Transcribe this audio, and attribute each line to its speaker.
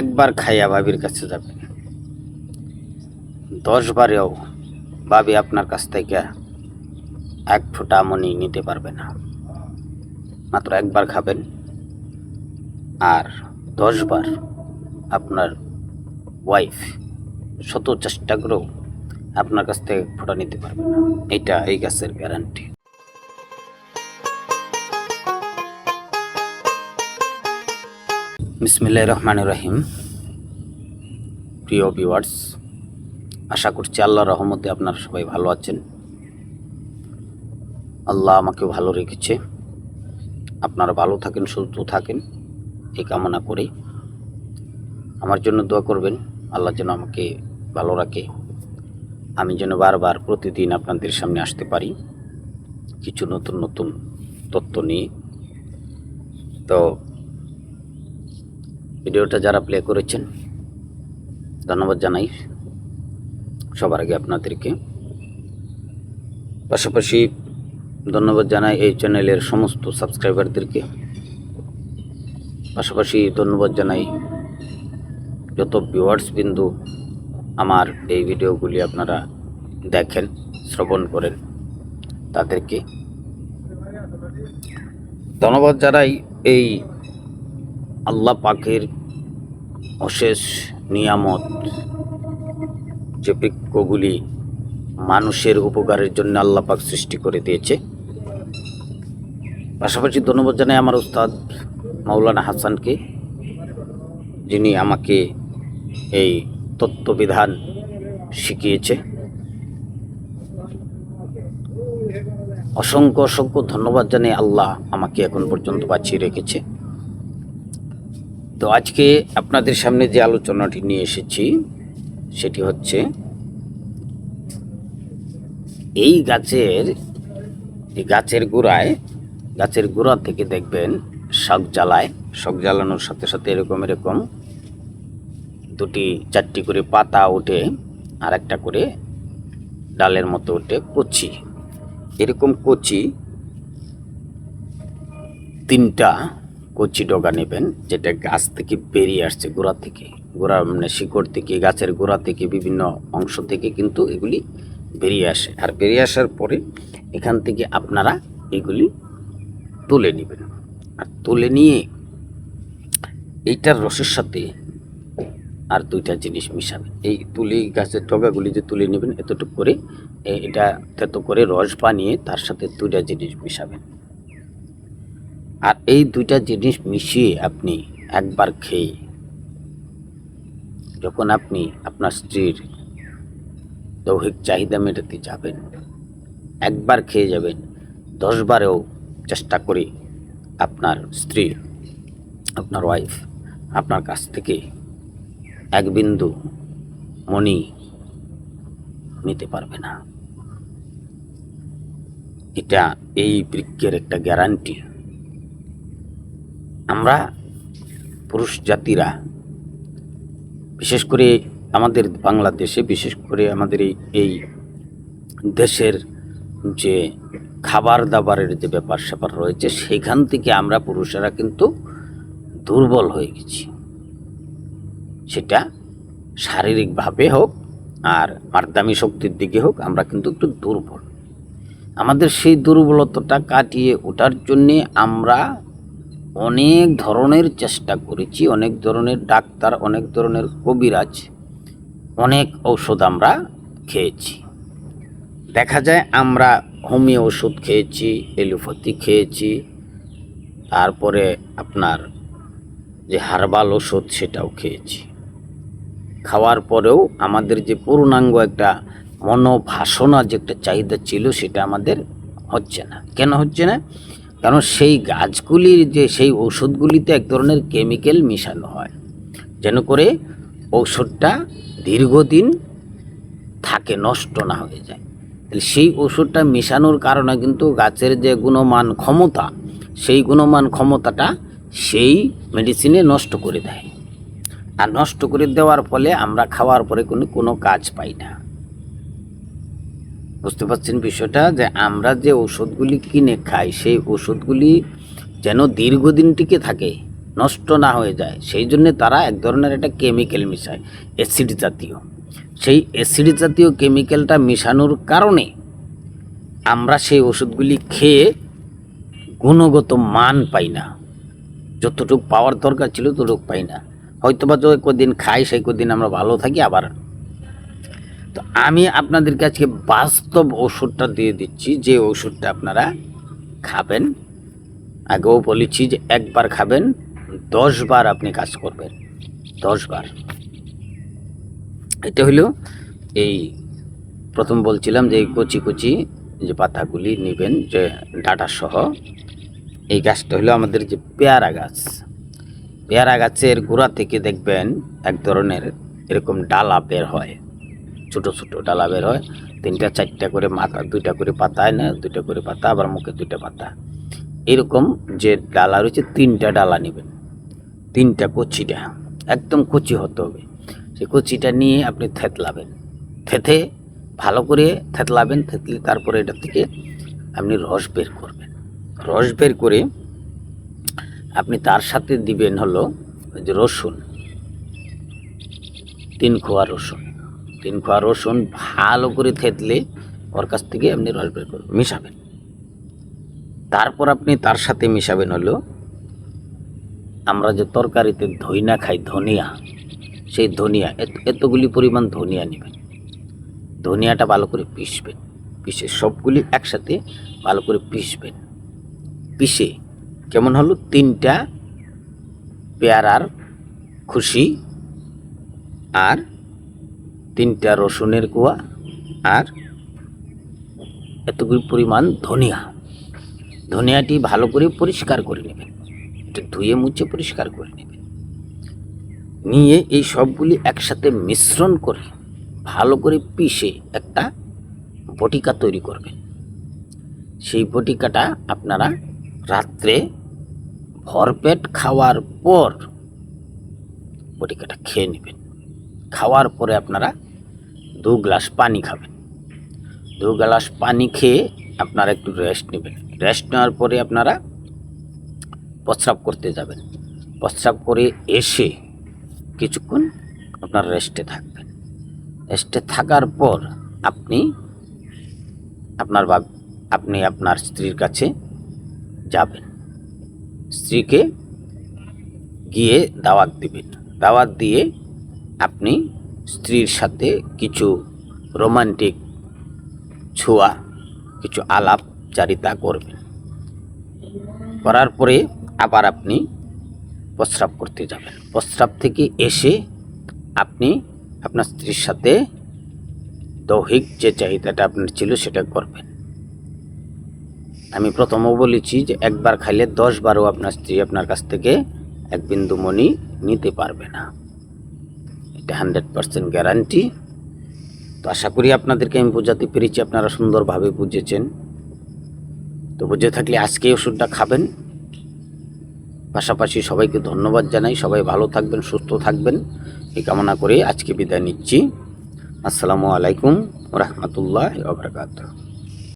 Speaker 1: একবার খাইয়া ভাবির কাছে যাবেন দশ বারেও ভাবি আপনার কাছ থেকে এক ফোঁটা মনি নিতে পারবে না। মাত্র একবার খাবেন আর দশবার আপনার ওয়াইফ শত চেষ্টা করেও আপনার কাছ থেকে ফোঁটা নিতে পারবে না। এটা এই গাছের গ্যারান্টি বিসমিল্লাহ রহমান রহিম। প্রিয় ভিউয়ার্স আশা করছি আল্লাহ রহমতে আপনারা সবাই ভালো আছেন। আল্লাহ আমাকে ভালো রেখেছে। আপনারা ভালো থাকেন, সুস্থ থাকেন এই কামনা করে। আমার জন্য দোয়া করবেন, আল্লাহ যেন আমাকে ভালো রাখে। আমি যেন বারবার প্রতিদিন আপনাদের সামনে আসতে পারি। কিছু নতুন নতুন তথ্য নিয়ে। তো ভিডিওটা যারা প্লে করেছেন, ধন্যবাদ জানাই সবার আগে আপনাদেরকে। পাশাপাশি ধন্যবাদ জানাই এই চ্যানেলের সমস্ত সাবস্ক্রাইবারদেরকে পাশাপাশি ধন্যবাদ জানাই যত ভিউয়ার্স বিন্দু আমার এই ভিডিওগুলি আপনারা দেখেন, শ্রবণ করেন, তাদেরকে ধন্যবাদ জানাই এই আল্লাহ পাকের অশেষ নিয়ামত যে বৃক্ষগুলি মানুষের উপকারের জন্য আল্লাহ পাক সৃষ্টি করে দিয়েছে। পাশাপাশি ধন্যবাদ জানাই আমার উস্তাদ মাওলানা হাসানকে, যিনি আমাকে এই তত্ত্ববিধান শিখিয়েছে। অসংখ্য অসংখ্য ধন্যবাদ জানিয়ে আল্লাহ আমাকে এখন পর্যন্ত বাঁচিয়ে রেখেছে। তো আজকে আপনাদের সামনে যে আলোচনাটি নিয়ে এসেছি, সেটি হচ্ছে এই গাছের এই গাছের গোড়ায়, গাছের গোড়া থেকে দেখবেন শখ জ্বালায়। শখ জ্বালানোর সাথে সাথে এরকম এরকম দুটি, চারটি করে পাতা ওঠে আর একটা করে ডালের মতো ওঠে কচি। এরকম কচি তিনটা কচি ডগা নেবেন, যেটা গাছ থেকে বেরিয়ে আসছে গোড়া থেকে। গোড়া মানে শিকড় থেকে, গাছের গোড়া থেকে, বিভিন্ন অংশ থেকে কিন্তু এগুলি বেরিয়ে আসে। আর বেরিয়ে আসার পরে এখান থেকে আপনারা এগুলি তুলে নেবেন। আর তুলে নিয়ে এইটার রসের সাথে আর দুইটা জিনিস মিশাবেন। এই তুলি গাছের ডগাগুলি যে তুলে নেবেন, এতটুকু করে এটা তেতো করে রস বানিয়ে তার সাথে দুইটা জিনিস মিশাবেন। আর এই দুইটা জিনিস মিশিয়ে আপনি একবার খেয়ে যখন আপনি আপনার স্ত্রীর দৈহিক চাহিদা মেটাতে যাবেন, একবার খেয়ে যাবেন দশবারেও চেষ্টা করে আপনার স্ত্রী, আপনার ওয়াইফ আপনার কাছ থেকে এক বিন্দু মনি নিতে পারবে না। এটা এই বৃক্ষের একটা গ্যারান্টি আমরা পুরুষ জাতিরা, বিশেষ করে আমাদের বাংলাদেশে, বিশেষ করে আমাদের এই এই দেশের যে খাবার দাবারের যে ব্যাপার স্যাপার রয়েছে, সেখান থেকে আমরা পুরুষেরা কিন্তু দুর্বল হয়ে গেছি। সেটা শারীরিকভাবে হোক আর মার্দামি শক্তির দিকে হোক, আমরা কিন্তু একটু দুর্বল। আমাদের সেই দুর্বলতাটা কাটিয়ে ওঠার জন্যে আমরা অনেক ধরনের চেষ্টা করেছি, অনেক ধরনের ডাক্তার, অনেক ধরনের কবিরাজ, অনেক ঔষধ আমরা খেয়েছি। দেখা যায় আমরা হোমিও ওষুধ খেয়েছি, এলোপ্যাথি খেয়েছি, তারপরে আপনার যে হার্বাল ওষুধ সেটাও খেয়েছি। খাওয়ার পরেও আমাদের যে পূর্ণাঙ্গ একটা মনোভাসনা যে একটা চাহিদা ছিল সেটা আমাদের হচ্ছে না। কেন হচ্ছে না? কারণ সেই গাছগুলির যে, সেই ওষুধগুলিতে এক ধরনের কেমিক্যাল মিশানো হয়। যেন করে ঔষধটা দীর্ঘদিন থাকে, নষ্ট না হয়ে যায়। তাহলে সেই ওষুধটা মেশানোর কারণে কিন্তু গাছের যে গুণমান ক্ষমতা, সেই গুণমান ক্ষমতাটা সেই মেডিসিনে নষ্ট করে দেয়। আর নষ্ট করে দেওয়ার ফলে আমরা খাওয়ার পরে কোনো কোনো কাজ পাই না। বুঝতে পারছেন বিষয়টা? যে আমরা যে ওষুধগুলি কিনে খাই, সেই ওষুধগুলি যেন দীর্ঘদিন টিকে থাকে, নষ্ট না হয়ে যায়, সেই জন্য তারা এক ধরনের একটা কেমিক্যাল মিশায়, অ্যাসিড জাতীয়। সেই অ্যাসিড জাতীয় কেমিক্যালটা মেশানোর কারণে আমরা সেই ওষুধগুলি খেয়ে গুণগত মান পাই না। যতটুকু পাওয়ার দরকার ছিল ততটুকু পাই না। হয়তো বা কদিন খাই, সেই কদিন আমরা ভালো থাকি, আবার তো আমি আপনাদের কাছে বাস্তব ওষুধটা দিয়ে দিচ্ছি। যে ওষুধটা আপনারা খাবেন, আগেও বলেছি যে একবার খাবেন দশ বার আপনি কাজ করবেন। দশ বার এটা হলো এই প্রথম বলছিলাম যে এই কচি কচি যে পাতাগুলি নেবেন, যে ডাটা সহ, এই গাছটা হলো আমাদের যে পেয়ারা গাছ। পেয়ারা গাছের গোড়া থেকে দেখবেন এক ধরনের এরকম ডালা বের হয়। ছোট ছোট ডালা বের হয়। তিনটা, চারটা করে মাথা, দুইটা করে পাতা না? দুইটা করে পাতা, আবার মুখে দুইটা পাতা। এরকম যে ডালা রয়েছে, তিনটা ডালা নেবেন। তিনটা কচিটা। একদম কচি হতে হবে। সেই কচিটা নিয়ে আপনি থেতলাবেন। থেতে ভালো করে থেতলাবেন, থেতলে তারপরে এটা থেকে আপনি রস বের করবেন। রস বের করে আপনি তার সাথে দিবেন হলো যে রসুন। তিন খোয়া রসুন। তিন খোয়া রসুন ভালো করে থেতলে ওর কাছ থেকে আপনি রস বের করবেন মিশাবেন। তারপর আপনি তার সাথে মিশাবেন হলো, আমরা যে তরকারিতে ধইনা খাই, ধনিয়া, সেই ধনিয়া, এত- এতগুলি পরিমাণ ধনিয়া নেবেন। ধনিয়াটা ভালো করে পিষবেন, পিষে সবগুলি একসাথে ভালো করে পিষবেন। পিষে কেমন হলো? তিনটা পেয়ারার খুশি আর তিনটা রসুনের কুয়া আর এতগুলি পরিমাণ ধনিয়া। ধনিয়াটি ভালো করে পরিষ্কার করে নেবেন। এটা ধুয়ে মুছে পরিষ্কার করে নেবেন। নিয়ে এই সবগুলি একসাথে মিশ্রণ করে ভালো করে পিষে একটা বটিকা তৈরি করবেন। সেই বটিকাটা আপনারা রাত্রে ভরপেট খাওয়ার পর বটিকাটা খেয়ে নেবেন। খাওয়ার পরে আপনারা দু গ্লাস পানি খাবেন। দু গ্লাস পানি খেয়ে আপনারা একটু রেস্ট নেবেন। রেস্ট নেওয়ার পরে আপনারা প্রস্রাব করতে যাবেন। প্রস্রাব করে এসে কিছুক্ষণ আপনার রেস্টে থাকবেন। রেস্টে থাকার পর আপনি, আপনার বাব আপনি আপনার স্ত্রীর কাছে যাবেন। স্ত্রীকে গিয়ে দাওয়াত দিবেন। দাওয়াত দিয়ে আপনি স্ত্রীর সাথে কিছু রোমান্টিক ছোঁয়া, কিছু আলাপ চারিতা করবেন। করার পরে আবার আপনি প্রস্রাব করতে যাবেন। প্রস্রাব থেকে এসে আপনি আপনার স্ত্রীর সাথে দৈহিক যে চাহিদাটা আপনার ছিল সেটা করবেন। আমি প্রথমও বলেছি যে একবার খাইলে দশ বারও আপনার স্ত্রী আপনার কাছ থেকে এক বিন্দু মণি নিতে পারবে না। এটা হান্ড্রেড পার্সেন্ট গ্যারান্টি তো আশা করি আপনাদেরকে আমি বোঝাতে পেরেছি, আপনারা সুন্দরভাবে বুঝেছেন। তো বুঝে থাকলে আজকে ওষুধটা খাবেন। পাশাপাশি সবাইকে ধন্যবাদ জানাই। সবাই ভালো থাকবেন, সুস্থ থাকবেন। এই কামনা করে আজকে বিদায় নিচ্ছি। আসসালামু আলাইকুম রহমতুল্লাহ ওবরাকাতুহ